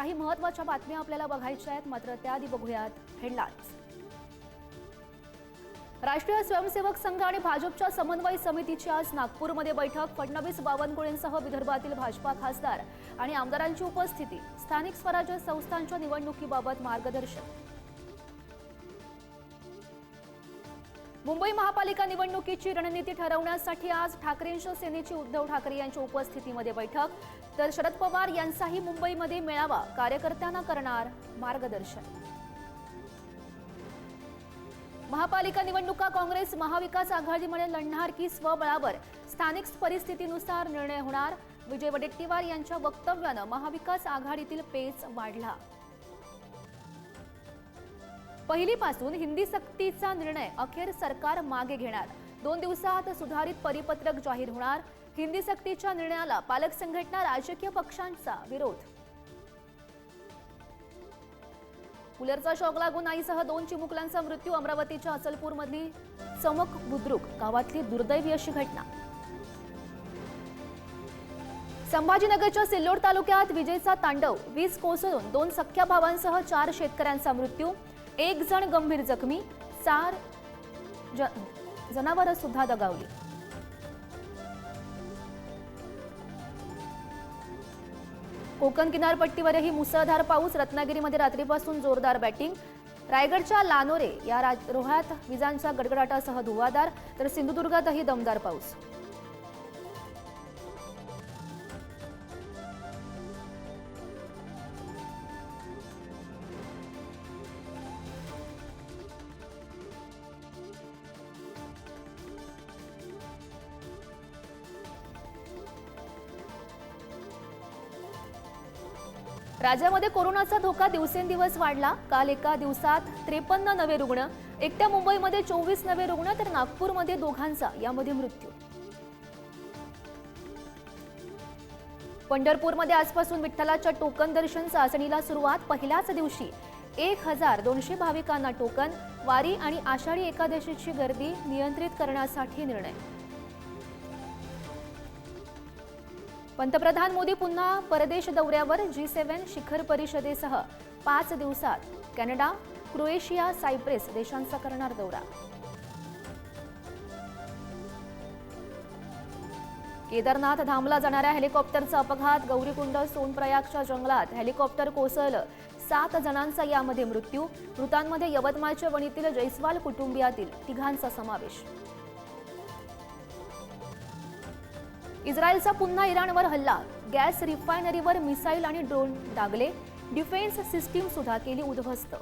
काही महत्त्वाच्या बातम्या आपल्याला बघायच्या आहेत मात्र त्याआधी बघूयात हेडलाईन्स राष्ट्रीय स्वयंसेवक संघ आणि भाजपच्या समन्वय समितीची आज नागपूरमध्ये बैठक. फडणवीस बावनकुळेंसह विदर्भातील भाजपा खासदार आणि आमदारांची उपस्थिती. स्थानिक स्वराज्य संस्थांच्या निवडणुकीबाबत मार्गदर्शन मुंबई महापालिका निवडणुकीची रणनीती ठरवण्यासाठी आज ठाकरेंच्या सेनेची उद्धव ठाकरे यांच्या उपस्थितीमध्ये बैठक. तर शरद पवार यांचाही मुंबईमध्ये मेळावा. कार्यकर्त्यांना करणार मार्गदर्शन. महापालिका निवडणुका काँग्रेस महाविकास आघाडीमुळे लढणार की स्वबळावर? स्थानिक परिस्थितीनुसार निर्णय होणार. विजय वडेट्टीवार यांच्या वक्तव्यानं महाविकास आघाडीतील पेच वाढला. पहिलीपासून हिंदी सक्तीचा निर्णय अखेर सरकार मागे घेणार. दोन दिवसात सुधारित परिपत्रक जाहीर होणार. हिंदी सक्तीच्या निर्णयाला पालक संघटना राजकीय पक्षांचा विरोध. कुलरचा शॉक लागून आईसह दोन चिमुकल्यांचा मृत्यू अमरावतीच्या अचलपूरमधली चमक बुद्रुक गावातली दुर्दैवी अशी घटना. संभाजीनगरच्या सिल्लोड तालुक्यात विजेचा तांडव वीज कोसळून दोन सख्या भावांसह चार शेतकऱ्यांचा मृत्यू. एक जण गंभीर जखमी चार जनावर जनावरं सुद्धा दगावली. कोकण किनारपट्टीवरही मुसळधार पाऊस रत्नागिरीमध्ये रात्रीपासून जोरदार बॅटिंग. रायगडच्या लानोरे या राज- रोह्यात विजांच्या गडगडाटासह धुवाधार तर सिंधुदुर्गातही दमदार पाऊस. राज्यामध्ये कोरोनाचा धोका दिवसेंदिवस वाढला. काल एका दिवसात त्रेपन्न नवे रुग्ण एकट्या मुंबईमध्ये चोवीस नवे रुग्ण तर नागपूरमध्ये दोघांचा यामध्ये मृत्यू. पंढरपूरमध्ये आजपासून विठ्ठलाच्या टोकन दर्शन चाचणीला सुरुवात. पहिल्याच दिवशी एक हजार दोनशे भाविकांना टोकन वारी आणि आषाढी एकादशीची गर्दी नियंत्रित करण्यासाठी निर्णय. पंतप्रधान मोदी पुन्हा परदेश दौऱ्यावर जी सेव्हन शिखर परिषदेसह पाच दिवसात कॅनडा क्रोएशिया सायप्रेस देशांचा करणार दौरा. केदारनाथ धामला जाणाऱ्या हेलिकॉप्टरचा अपघात गौरीकुंड सोनप्रयागच्या जंगलात हेलिकॉप्टर कोसळलं. सात जणांचा यामध्ये मृत्यू मृतांमध्ये यवतमाळच्या वणीतील जैस्वाल कुटुंबियातील तिघांचा समावेश. इस्रायलचा पुन्हा इराणवर हल्ला. गॅस रिफायनरीवर मिसाईल आणि ड्रोन डागले. डिफेन्स सिस्टीम सुद्धा केली उद्ध्वस्त.